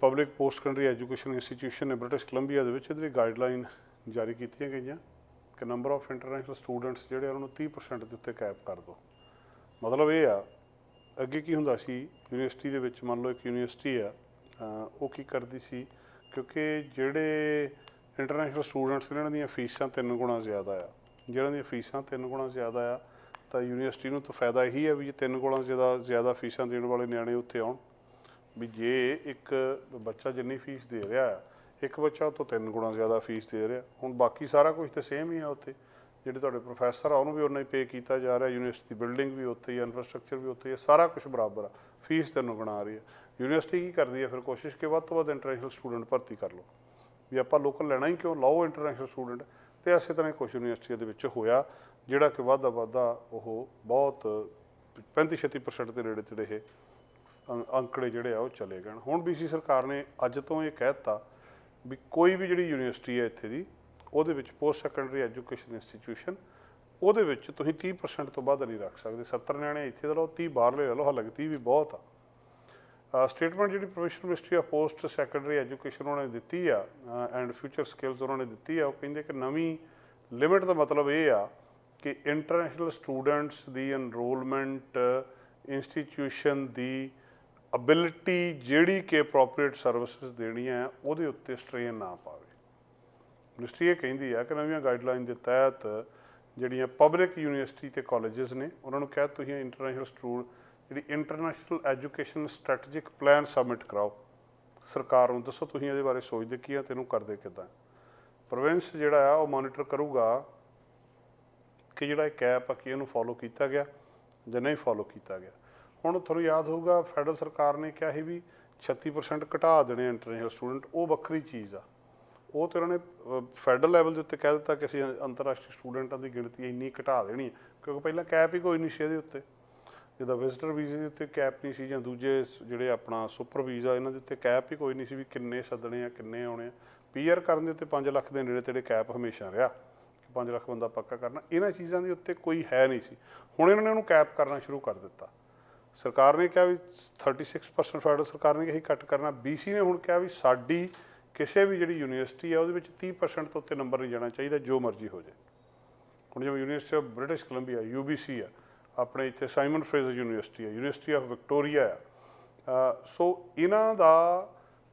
Public post secondary education institution ਨੇ British Columbia ਦੇ ਵਿੱਚ ਇਹਦੇ ਲਈ ਗਾਈਡਲਾਈਨ ਜਾਰੀ ਕੀਤੀਆਂ ਗਈਆਂ ਕਿ ਨੰਬਰ ਆਫ ਇੰਟਰਨੈਸ਼ਨਲ ਸਟੂਡੈਂਟਸ ਜਿਹੜੇ ਉਹਨਾਂ ਨੂੰ 30% ਦੇ ਉੱਤੇ ਕੈਪ ਕਰ ਦਿਓ। ਮਤਲਬ ਇਹ ਆ, ਅੱਗੇ ਕੀ ਹੁੰਦਾ ਸੀ ਯੂਨੀਵਰਸਿਟੀ ਦੇ ਵਿੱਚ ਮੰਨ ਲਓ ਇੱਕ ਯੂਨੀਵਰਸਿਟੀ ਆ ਉਹ ਕੀ ਕਰਦੀ ਸੀ, ਕਿਉਂਕਿ ਜਿਹੜੇ ਇੰਟਰਨੈਸ਼ਨਲ ਸਟੂਡੈਂਟਸ ਇਹਨਾਂ ਦੀਆਂ ਫੀਸਾਂ ਤਿੰਨ ਗੁਣਾ ਜ਼ਿਆਦਾ ਆ ਜਿਹਨਾਂ ਦੀਆਂ ਫੀਸਾਂ ਤਿੰਨ ਗੁਣਾ ਜ਼ਿਆਦਾ ਆ, ਤਾਂ ਯੂਨੀਵਰਸਿਟੀ ਨੂੰ ਤਾਂ ਫਾਇਦਾ ਇਹੀ ਆ ਵੀ ਜੇ ਤਿੰਨ ਗੁਣਾ ਜ਼ਿਆਦਾ ਜ਼ਿਆਦਾ ਫੀਸਾਂ ਦੇਣ ਵਾਲੇ ਨਿਆਣੇ ਉੱਥੇ ਆਉਣ। ਵੀ ਜੇ ਇੱਕ ਬੱਚਾ ਜਿੰਨੀ ਫੀਸ ਦੇ ਰਿਹਾ ਹੈ, ਇੱਕ ਬੱਚਾ ਉਹ ਤੋਂ ਤਿੰਨ ਗੁਣਾ ਜ਼ਿਆਦਾ ਫੀਸ ਦੇ ਰਿਹਾ। ਹੁਣ ਬਾਕੀ ਸਾਰਾ ਕੁਝ ਤਾਂ ਸੇਮ ਹੀ ਆ ਉੱਥੇ। ਜਿਹੜੇ ਤੁਹਾਡੇ ਪ੍ਰੋਫੈਸਰ ਆ ਉਹਨੂੰ ਵੀ ਉਨਾ ਹੀ ਪੇ ਕੀਤਾ ਜਾ ਰਿਹਾ ਯੂਨੀਵਰਸਿਟੀ ਬਿਲਡਿੰਗ ਵੀ ਉੱਥੇ ਹੀ ਇਨਫਰਾਸਟ੍ਰਕਚਰ ਵੀ ਉੱਥੇ ਹੀ ਸਾਰਾ ਕੁਝ ਬਰਾਬਰ ਆ। ਫੀਸ ਤਿੰਨ ਗੁਣਾ ਆ ਰਹੀ ਹੈ ਯੂਨੀਵਰਸਿਟੀ ਕੀ ਕਰਦੀ ਹੈ ਫਿਰ? ਕੋਸ਼ਿਸ਼ ਕਿ ਵੱਧ ਤੋਂ ਵੱਧ ਇੰਟਰਨੈਸ਼ਨਲ ਸਟੂਡੈਂਟ ਭਰਤੀ ਕਰ ਲਓ। ਵੀ ਆਪਾਂ ਲੋਕਲ ਲੈਣਾ ਹੀ ਕਿਉਂ? ਲਾਓ ਇੰਟਰਨੈਸ਼ਨਲ ਸਟੂਡੈਂਟ ਤੇ ਇਸੇ ਤਰ੍ਹਾਂ ਕੁਝ ਯੂਨੀਵਰਸਿਟੀਆਂ ਦੇ ਵਿੱਚ ਹੋਇਆ ਜਿਹੜਾ ਕਿ ਵਾਧਾ ਵਾਧਾ ਉਹ ਬਹੁਤ 35-36% ਦੇ ਨੇੜੇ ਤੇੜੇ ਇਹ ਅੰਕੜੇ ਜਿਹੜੇ ਆ ਉਹ ਚਲੇ ਗਏ ਹਨ। ਹੁਣ ਬੀਸੀ ਸਰਕਾਰ ਨੇ ਅੱਜ ਤੋਂ ਇਹ ਕਹਿ ਦਿੱਤਾ ਵੀ ਕੋਈ ਵੀ ਜਿਹੜੀ ਯੂਨੀਵਰਸਿਟੀ ਹੈ ਇੱਥੇ ਦੀ, ਉਹਦੇ ਵਿੱਚ ਪੋਸਟ ਸੈਕੰਡਰੀ ਐਜੂਕੇਸ਼ਨ ਇੰਸਟੀਟਿਊਸ਼ਨ ਉਹਦੇ ਵਿੱਚ ਤੁਸੀਂ 30% ਤੋਂ ਵੱਧ ਨਹੀਂ ਰੱਖ ਸਕਦੇ 70 ਨਿਆਣੇ ਇੱਥੇ ਦਾ ਲਓ 30 ਬਾਹਰਲੇ ਲੈ ਲਓ, ਹਾਲਾਂਕਿ 30 ਵੀ ਬਹੁਤ ਆ ਸਟੇਟਮੈਂਟ ਜਿਹੜੀ professional ministry of post secondary education ਉਹਨਾਂ ਨੇ ਦਿੱਤੀ ਆ ਐਂਡ ਫਿਊਚਰ ਸਕਿੱਲਸ ਉਹਨਾਂ ਨੇ ਦਿੱਤੀ ਆ, ਉਹ ਕਹਿੰਦੇ ਕਿ ਨਵੀਂ ਲਿਮਿਟ ਦਾ ਮਤਲਬ ਇਹ ਆ ਕਿ ਇੰਟਰਨੈਸ਼ਨਲ ਸਟੂਡੈਂਟਸ ਦੀ ਐਨਰੋਲਮੈਂਟ ਇੰਸਟੀਟਿਊਸ਼ਨ ਦੀ ਅਬਿਲਿਟੀ ਜਿਹੜੀ ਕਿ ਅਪਰੋਪਰੀਏਟ ਸਰਵਿਸਿਜ਼ ਦੇਣੀਆਂ ਉਹਦੇ ਉੱਤੇ ਸਟ੍ਰੇਨ ਨਾ ਪਾਵੇ। ਮਿਨਿਸਟਰੀ ਇਹ ਕਹਿੰਦੀ ਆ ਕਿ ਨਵੀਆਂ ਗਾਈਡਲਾਈਨ ਦੇ ਤਹਿਤ ਜਿਹੜੀਆਂ ਪਬਲਿਕ ਯੂਨੀਵਰਸਿਟੀ ਤੇ ਕਾਲਜਸ ਨੇ, ਉਹਨਾਂ ਨੂੰ ਕਹਿ ਤੁਸੀਂ ਇੰਟਰਨੈਸ਼ਨਲ ਸਟੂਡ ਜਿਹੜੀ international education strategic plan submit ਕਰਾਓ। ਸਰਕਾਰ ਨੂੰ ਦੱਸੋ ਤੁਸੀਂ ਇਹਦੇ ਬਾਰੇ ਸੋਚਦੇ ਕੀ ਆ ਤੈਨੂੰ ਕਰਦੇ ਕਿੱਦਾਂ। ਪ੍ਰੋਵਿੰਸ ਜਿਹੜਾ ਆ, ਉਹ ਮੋਨੀਟਰ ਕਰੂਗਾ ਕਿ ਜਿਹੜਾ ਇਹ ਕੈਪ ਆ, ਕਿ ਇਹਨੂੰ ਫੋਲੋ ਕੀਤਾ ਗਿਆ ਜਾਂ ਨਹੀਂ ਫੋਲੋ ਕੀਤਾ ਗਿਆ। ਹੁਣ ਤੁਹਾਨੂੰ ਯਾਦ ਹੋਊਗਾ, ਫੈਡਰਲ ਸਰਕਾਰ ਨੇ ਕਿਹਾ ਸੀ ਵੀ 36% ਘਟਾ ਦੇਣੇ ਇੰਟਰਨੈਸ਼ਨਲ ਸਟੂਡੈਂਟ ਉਹ ਵੱਖਰੀ ਚੀਜ਼ ਆ। ਉਹ ਤੇ ਉਹਨਾਂ ਨੇ ਫੈਡਰਲ ਲੈਵਲ ਦੇ ਉੱਤੇ ਕਹਿ ਦਿੱਤਾ ਕਿ ਅਸੀਂ ਅੰਤਰਰਾਸ਼ਟਰੀ ਸਟੂਡੈਂਟਾਂ ਦੀ ਗਿਣਤੀ ਇੰਨੀ ਘਟਾ ਦੇਣੀ ਹੈ ਕਿਉਂਕਿ ਪਹਿਲਾਂ ਕੈਪ ਹੀ ਕੋਈ ਨਹੀਂ ਸੀ ਇਹਦੇ ਉੱਤੇ। ਜਿਹਦਾ ਵਿਜ਼ਟਰ ਵੀਜ਼ੇ ਦੇ ਉੱਤੇ ਕੈਪ ਨਹੀਂ ਸੀ ਜਾਂ ਦੂਜੇ ਜਿਹੜੇ ਆਪਣਾ ਸੁਪਰ ਵੀਜ਼ਾ ਇਹਨਾਂ ਦੇ ਉੱਤੇ ਕੈਪ ਹੀ ਕੋਈ ਨਹੀਂ ਸੀ ਵੀ ਕਿੰਨੇ ਸੱਦਣੇ ਆ, ਕਿੰਨੇ ਆਉਣੇ ਆ। ਪੀਆਰ ਕਰਨ ਦੇ ਉੱਤੇ 5 ਲੱਖ ਦੇ ਨੇੜੇ ਤੇੜੇ ਕੈਪ ਹਮੇਸ਼ਾ ਰਿਹਾ, ਕਿ 5 ਲੱਖ ਬੰਦਾ ਪੱਕਾ ਕਰਨਾ। ਇਹਨਾਂ ਚੀਜ਼ਾਂ ਦੇ ਉੱਤੇ ਕੋਈ ਹੈ ਨਹੀਂ ਸੀ। ਹੁਣ ਇਹਨਾਂ ਨੇ ਉਹਨੂੰ ਕੈਪ ਕਰਨਾ ਸ਼ੁਰੂ ਕਰ ਦਿੱਤਾ। ਸਰਕਾਰ ਨੇ ਕਿਹਾ ਵੀ 36% ਫੈਡਰਲ ਸਰਕਾਰ ਨੇ ਕਿਹਾ ਸੀ, ਘੱਟ ਕਰਨਾ। ਬੀਸੀ ਨੇ ਹੁਣ ਕਿਹਾ ਵੀ ਸਾਡੀ ਕਿਸੇ ਵੀ ਜਿਹੜੀ ਯੂਨੀਵਰਸਿਟੀ ਆ, ਉਹਦੇ ਵਿੱਚ 30% ਤੋਂ ਉੱਤੇ ਨੰਬਰ ਨਹੀਂ ਜਾਣਾ ਚਾਹੀਦਾ, ਜੋ ਮਰਜ਼ੀ ਹੋ ਜਾਏ। ਹੁਣ ਜਿਵੇਂ University of British Columbia UBC ਆ, ਆਪਣੇ ਇੱਥੇ ਸਾਈਮਨ ਫਰੇਜ਼ਰ ਯੂਨੀਵਰਸਿਟੀ ਆ ਯੂਨੀਵਰਸਿਟੀ ਆਫ ਵਿਕਟੋਰੀਆ ਆ। ਸੋ ਇਹਨਾਂ ਦਾ,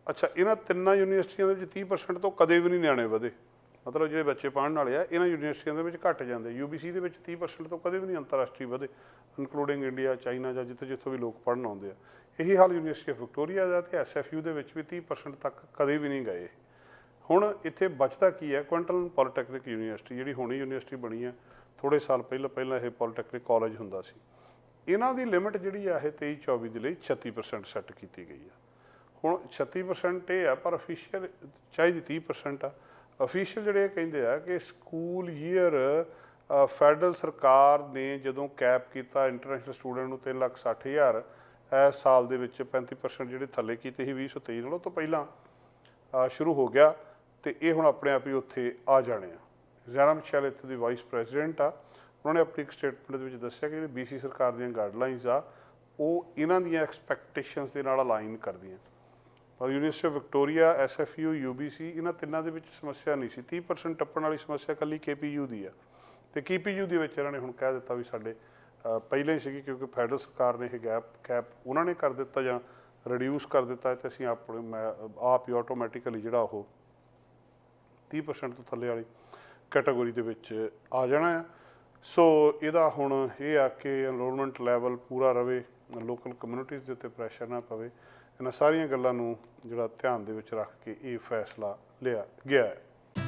ਅੱਛਾ, ਇਹਨਾਂ ਤਿੰਨਾਂ ਯੂਨੀਵਰਸਿਟੀਆਂ ਦੇ ਵਿੱਚ 30% ਤੋਂ ਕਦੇ ਵੀ ਨਹੀਂ ਨਿਆਣੇ ਵਧੇ। ਮਤਲਬ ਜਿਹੜੇ ਬੱਚੇ ਪੜ੍ਹਨ ਵਾਲੇ ਆ, ਇਹਨਾਂ ਯੂਨੀਵਰਸਿਟੀਆਂ ਦੇ ਵਿੱਚ ਘਟ ਜਾਂਦੇ ਯੂਬੀਸੀ ਦੇ ਵਿੱਚ 30% ਤੋਂ ਕਦੇ ਵੀ ਨਹੀਂ ਅੰਤਰਰਾਸ਼ਟਰੀ ਵਧੇ ਇਨਕਲੂਡਿੰਗ ਇੰਡੀਆ ਚਾਈਨਾ ਜਾਂ ਜਿੱਥੇ ਜਿੱਥੋਂ ਵੀ ਲੋਕ ਪੜ੍ਹਨ ਆਉਂਦੇ ਆ। ਇਹੀ ਹਾਲ ਯੂਨੀਵਰਸਿਟੀ ਆਫ ਵਿਕਟੋਰੀਆ ਦਾ ਤੇ ਐਸਐਫਯੂ ਦੇ ਵਿੱਚ ਵੀ 30% ਤੱਕ ਕਦੇ ਵੀ ਨਹੀਂ ਗਏ। ਹੁਣ ਇੱਥੇ ਬਚਦਾ ਕੀ ਹੈ ਕੁਇੰਟਲ ਪੋਲੀਟੈਕਨਿਕ ਯੂਨੀਵਰਸਿਟੀ ਜਿਹੜੀ ਹੁਣੀ ਯੂਨੀਵਰਸਿਟੀ ਬਣੀ ਹੈ ਥੋੜੇ ਸਾਲ ਪਹਿਲਾਂ ਪਹਿਲਾਂ ਇਹ ਪੋਲੀਟੈਕਨਿਕ ਕਾਲਜ ਹੁੰਦਾ ਸੀ। ਇਹਨਾਂ ਦੀ ਲਿਮਿਟ ਜਿਹੜੀ ਆ, ਇਹ 23 24 ਦੇ ਲਈ 36% ਸੈੱਟ ਕੀਤੀ ਗਈ ਆ। ਹੁਣ 36% ਇਹ ਆ, ਪਰ ਅਫੀਸ਼ੀਅਲ ਚਾਹੀਦੀ 30% ਆ। ਅਫੀਸ਼ੀਅਲ ਜਿਹੜੇ ਇਹ ਕਹਿੰਦੇ ਆ ਕਿ ਸਕੂਲ ਈਅਰ ਫੈਡਰਲ ਸਰਕਾਰ ਨੇ ਜਦੋਂ ਕੈਪ ਕੀਤਾ ਇੰਟਰਨੈਸ਼ਨਲ ਸਟੂਡੈਂਟ ਨੂੰ 3 ਲੱਖ 60 ਹਜ਼ਾਰ ਇਸ ਸਾਲ ਦੇ ਵਿੱਚ 35% ਜਿਹੜੇ ਥੱਲੇ ਕੀਤੇ ਸੀ 2023 ਨਾਲੋਂ ਤੋਂ ਪਹਿਲਾਂ ਸ਼ੁਰੂ ਹੋ ਗਿਆ ਤੇ ਇਹ ਹੁਣ ਆਪਣੇ ਆਪ ਹੀ ਉੱਥੇ ਆ ਜਾਣੇ ਆ। ਜ਼ੈਨਾ ਮਿਸ਼ੈਲ ਇੱਥੇ ਦੀ ਵਾਈਸ ਪ੍ਰੈਜ਼ੀਡੈਂਟ ਆ। ਉਹਨਾਂ ਨੇ ਆਪਣੀ ਇੱਕ ਸਟੇਟਮੈਂਟ ਦੇ ਵਿੱਚ ਦੱਸਿਆ ਕਿ ਜਿਹੜੀ ਬੀਸੀ ਸਰਕਾਰ ਦੀਆਂ ਗਾਈਡਲਾਈਨਸ ਆ, ਉਹ ਇਹਨਾਂ ਦੀਆਂ ਐਕਸਪੈਕਟੇਸ਼ਨਸ ਦੇ ਨਾਲ ਅਲਾਈਨ ਕਰਦੀਆਂ। ਪਰ University of Victoria SFU UBC ਇਹਨਾਂ ਤਿੰਨਾਂ ਦੇ ਵਿੱਚ ਸਮੱਸਿਆ ਨਹੀਂ ਸੀ। 30% ਟੱਪਣ ਵਾਲੀ ਸਮੱਸਿਆ ਕੱਲੀ ਕੇਪੀਯੂ ਦੀ ਆ। ਤੇ ਕੇਪੀਯੂ ਦੇ ਵਿੱਚ ਇਹਨਾਂ ਨੇ ਹੁਣ ਕਹਿ ਦਿੱਤਾ ਵੀ ਸਾਡੇ ਪਹਿਲਾਂ ਹੀ ਸੀਗੀ ਕਿਉਂਕਿ ਫੈਡਰਲ ਸਰਕਾਰ ਨੇ ਇਹ ਗੈਪ ਕੈਪ ਉਹਨਾਂ ਨੇ ਕਰ ਦਿੱਤਾ ਜਾਂ ਰਿਡਿਊਸ ਕਰ ਦਿੱਤਾ ਤੇ ਅਸੀਂ ਆਪਣੇ ਮੈਂ- ਆਪ ਹੀ ਆਟੋਮੈਟਿਕਲੀ ਜਿਹੜਾ ਉਹ 30% ਤੋਂ ਥੱਲੇ ਵਾਲੀ ਕੈਟਾਗਰੀ ਦੇ ਵਿੱਚ ਆ ਜਾਣਾ ਹੈ ਸੋ ਇਹਦਾ ਹੁਣ ਇਹ ਆ ਕਿ ਐਨਰੋਲਮੈਂਟ ਲੈਵਲ ਪੂਰਾ ਰਵੇ। ਲੋਕਲ ਕਮਿਊਨਿਟੀਜ਼ ਦੇ ਉੱਤੇ ਪ੍ਰੈਸ਼ਰ ਨਾ ਪਵੇ, ਇਹਨਾਂ ਸਾਰੀਆਂ ਗੱਲਾਂ ਨੂੰ ਜਿਹੜਾ ਧਿਆਨ ਦੇ ਵਿੱਚ ਰੱਖ ਕੇ ਇਹ ਫੈਸਲਾ ਲਿਆ ਗਿਆ ਹੈ।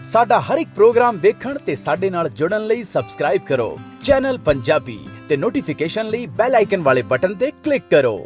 ਸਾਡਾ ਹਰ ਇੱਕ ਪ੍ਰੋਗਰਾਮ ਦੇਖਣ ਤੇ ਸਾਡੇ ਨਾਲ ਜੁੜਨ ਲਈ ਸਬਸਕ੍ਰਾਈਬ ਕਰੋ। ਚੈਨਲ ਪੰਜਾਬੀ ਤੇ ਨੋਟੀਫਿਕੇਸ਼ਨ ਲਈ ਬੈਲ ਆਈਕਨ ਵਾਲੇ ਬਟਨ ਤੇ ਕਲਿੱਕ ਕਰੋ।